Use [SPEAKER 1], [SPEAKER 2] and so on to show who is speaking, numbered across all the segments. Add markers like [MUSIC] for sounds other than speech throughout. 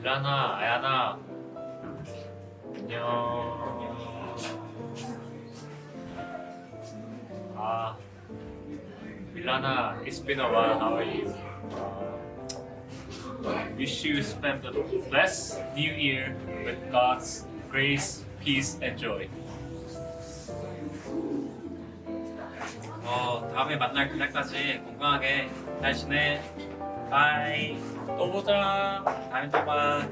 [SPEAKER 1] 일라나, 아야나. 안녕. 아, 일라나, it's been a while. How are you? Uh, wish you spend a blessed New Year with God's grace, peace, and joy.
[SPEAKER 2] 어, 다음에 만날 그날까지 건강하게 잘 지내. 바이.
[SPEAKER 1] 또 보자.
[SPEAKER 2] 다음에 또 봐.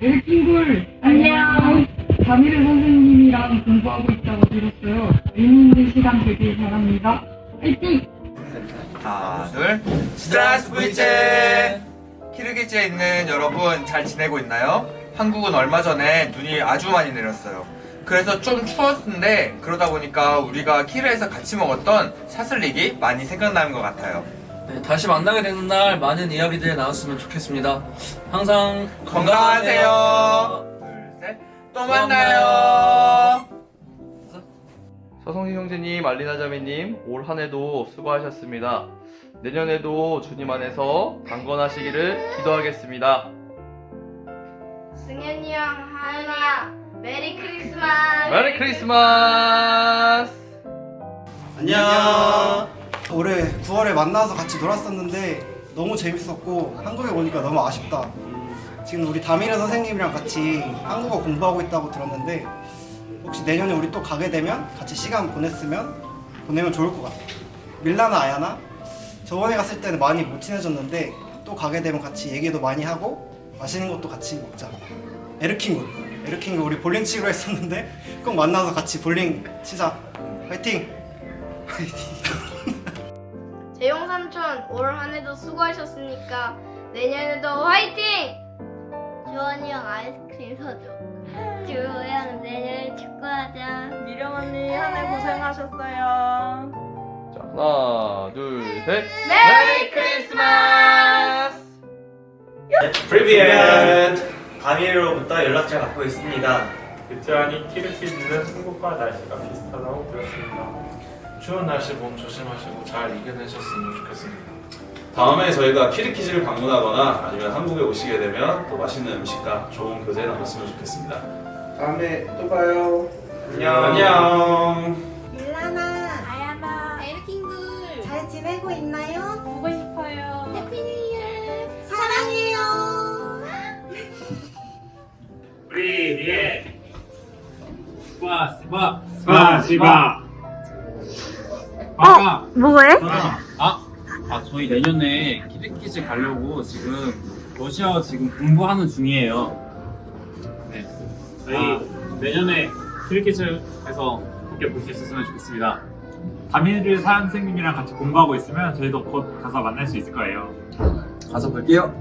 [SPEAKER 3] 엘핑굴 안녕 담일 선생님이랑 공부하고 있다고 들었어요 의미 있는 시간 되길 바랍니다 화이팅!
[SPEAKER 4] 하나 둘 스트라스 브이체 키르기즈에 있는 여러분 잘 지내고 있나요? 한국은 얼마 전에 눈이 아주 많이 내렸어요 그래서 좀 추웠는데 그러다 보니까 우리가 키르에서 같이 먹었던 샤슬릭이 많이 생각나는 것 같아요
[SPEAKER 5] 네, 다시 만나게 되는 날 많은 이야기들 나눴으면 좋겠습니다. 항상
[SPEAKER 4] 건강하세요 둘셋 또 만나요
[SPEAKER 6] 서성진 형제님, 알리나 자매님, 올 한 해도 수고하셨습니다. 내년에도 주님 안에서 강건하시기를 기도하겠습니다.
[SPEAKER 7] 승현이 형, 하은아, 메리 크리스마스!
[SPEAKER 6] 메리 크리스마스!
[SPEAKER 8] 안녕. 올해 9월에 만나서 같이 놀았었는데 너무 재밌었고 한국에 오니까 너무 아쉽다. 지금 우리 다미르 선생님이랑 같이 한국어 공부하고 있다고 들었는데 혹시 내년에 우리 또 가게 되면 같이 시간 보냈으면 보내면 좋을 것 같아. 밀라나 아야나 저번에 갔을 때는 많이 못 친해졌는데 또 가게 되면 같이 얘기도 많이 하고 맛있는 것도 같이 먹자. 에르킹굴 에르킹굴 우리 볼링 치기로 했었는데 꼭 만나서 같이 볼링 치자. 화이팅! [LAUGHS]
[SPEAKER 7] 재용 삼촌, 올 한 해도 수고하셨으니까 내년에도 화이팅! 주원이 형 아이스크림 사줘. 주호 형 내년에 축구하자.
[SPEAKER 9] 미령 언니 한 해 고생하셨어요.
[SPEAKER 6] 자, 하나, 둘, 셋.
[SPEAKER 7] 메리
[SPEAKER 6] 크리스마스!
[SPEAKER 2] 프리비엣. 가미로부터 연락처 갖고 있습니다.
[SPEAKER 1] 듣자하니 키르키즈는 한국과 날씨가 비슷하다고 들었습니다.
[SPEAKER 10] 추운 날씨 몸 조심하시고 잘 이겨내셨으면 좋겠습니다.
[SPEAKER 11] 다음에 저희가 키르키즈를 방문하거나 아니면 한국에 오시게 되면 또 맛있는 음식과 좋은 교제 나눴으면 좋겠습니다.
[SPEAKER 8] 다음에 또 봐요.
[SPEAKER 11] 안녕. 안녕.
[SPEAKER 9] 일라나,
[SPEAKER 7] 아야나, 에르킹굴.
[SPEAKER 9] 잘 지내고 있나요?
[SPEAKER 7] 보고 싶어요.
[SPEAKER 9] 해피 뉴 이어. 사랑해요.
[SPEAKER 1] 프리비 아까
[SPEAKER 7] 뭐해?
[SPEAKER 2] 아, 아 저희 내년에 키드키즈 가려고 지금 러시아 지금 공부하는 중이에요.
[SPEAKER 1] 네. 저희 내년에 키르키즈에서 함께 볼 수 있었으면 좋겠습니다. 다미르 선생님이랑 같이 공부하고 있으면 저희도 곧 가서 만날 수 있을 거예요.
[SPEAKER 5] 가서 볼게요.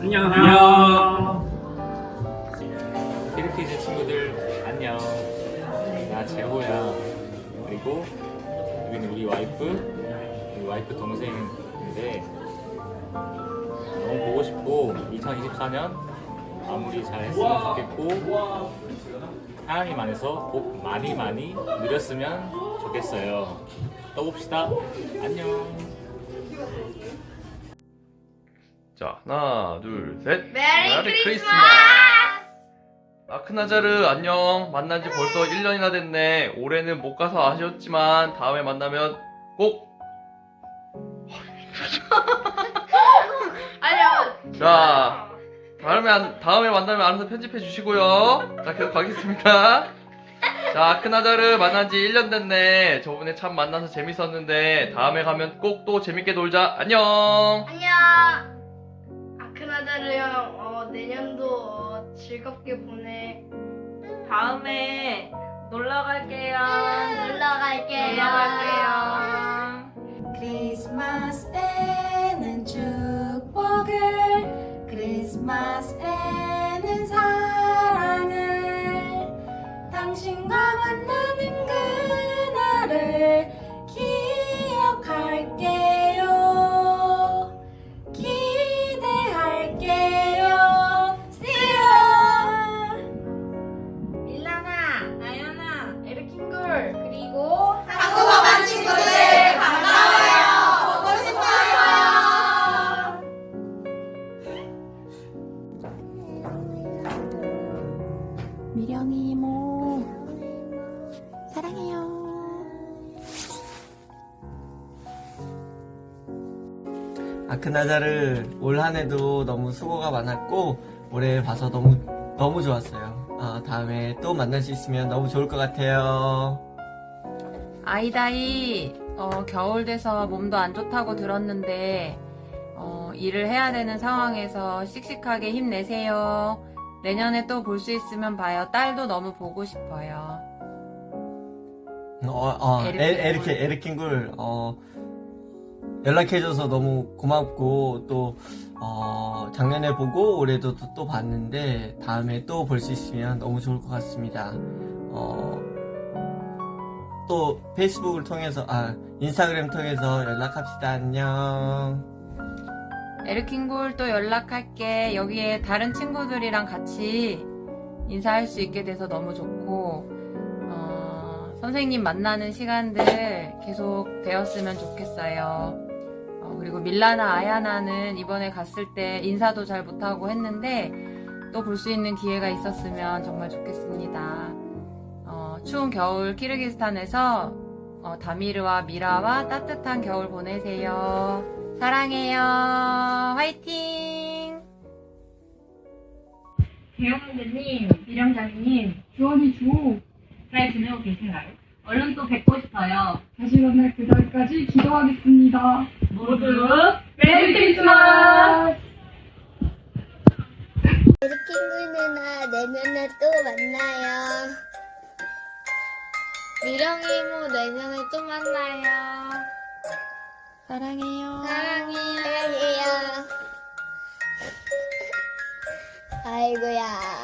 [SPEAKER 1] 안녕. 안녕. 키르키즈 친구들 안녕. 나 재호야. 그리고 여기는 우리 와이프, 우리 와이프 동생인데 너무 보고 싶고 2024년 마무리 잘 했으면 좋겠고 하나님 안에서 복 많이 많이 누렸으면 좋겠어요. 또 봅시다. 안녕.
[SPEAKER 6] 자, 하나, 둘, 셋.
[SPEAKER 7] 메리 크리스마스!
[SPEAKER 6] 아크나자르 안녕. 만난 지 벌써 1년이나 됐네. 올해는 못 가서 아쉬웠지만 다음에 만나면 꼭
[SPEAKER 7] 아니야.
[SPEAKER 6] 자, 다음에 안- 다음에 만나면 알아서 편집해 주시고요. 자, 계속 가겠습니다. 자, 아크나자르 만난 지 1년 됐네. 저번에 참 만나서 재밌었는데 다음에 가면 꼭 또 재밌게 놀자. 안녕.
[SPEAKER 7] 안녕. 아크나다르 형, 어, 내년도 어, 즐겁게 보내.
[SPEAKER 9] 다음에 놀러 갈게요.
[SPEAKER 7] 놀러 갈게요.
[SPEAKER 9] 놀러 갈게요. 크리스마스 때는 축복을, 크리스마스 때는 사랑을, 당신과 만나는 그날을 기억할게 사랑해요. 아,
[SPEAKER 5] 그나저를 올 한해도 너무 수고가 많았고 올해 봐서 너무 너무 좋았어요. 아, 다음에 또 만날 수 있으면 너무 좋을 것 같아요.
[SPEAKER 12] 아이다이 어, 겨울 돼서 몸도 안 좋다고 들었는데 어, 일을 해야 되는 상황에서 씩씩하게 힘내세요. 내년에 또 볼 수 있으면 봐요. 딸도 너무 보고 싶어요.
[SPEAKER 5] 어, 어,
[SPEAKER 12] 에르킨
[SPEAKER 5] 에, 에르킨, 에르킨굴, 어, 연락해줘서 너무 고맙고, 또, 어, 작년에 보고 올해도 또, 또 봤는데, 다음에 또 볼 수 있으면 너무 좋을 것 같습니다. 어, 또 페이스북을 통해서, 아, 인스타그램 통해서 연락합시다. 안녕.
[SPEAKER 12] 에르킨골 또 연락할게. 여기에 다른 친구들이랑 같이 인사할 수 있게 돼서 너무 좋고, 어, 선생님 만나는 시간들 계속 되었으면 좋겠어요. 어, 그리고 밀라나 아야나는 이번에 갔을 때 인사도 잘 못하고 했는데, 또 볼 수 있는 기회가 있었으면 정말 좋겠습니다. 어, 추운 겨울 키르기스탄에서 어, 다미르와 미라와 따뜻한 겨울 보내세요. 사랑해요. 화이팅!
[SPEAKER 3] 대영원대님, 미령장님, 주원이 주호 잘 지내고 계신가요? 얼른 또 뵙고 싶어요. 다시 만날 그날까지 기도하겠습니다. 모두 메리 크리스마스!
[SPEAKER 7] 에르킹구 누나 내년에 또 만나요. 미령이 모 내년에 또 만나요.
[SPEAKER 12] 사랑해요.
[SPEAKER 7] 사랑해요. 사랑해요. 아이고야.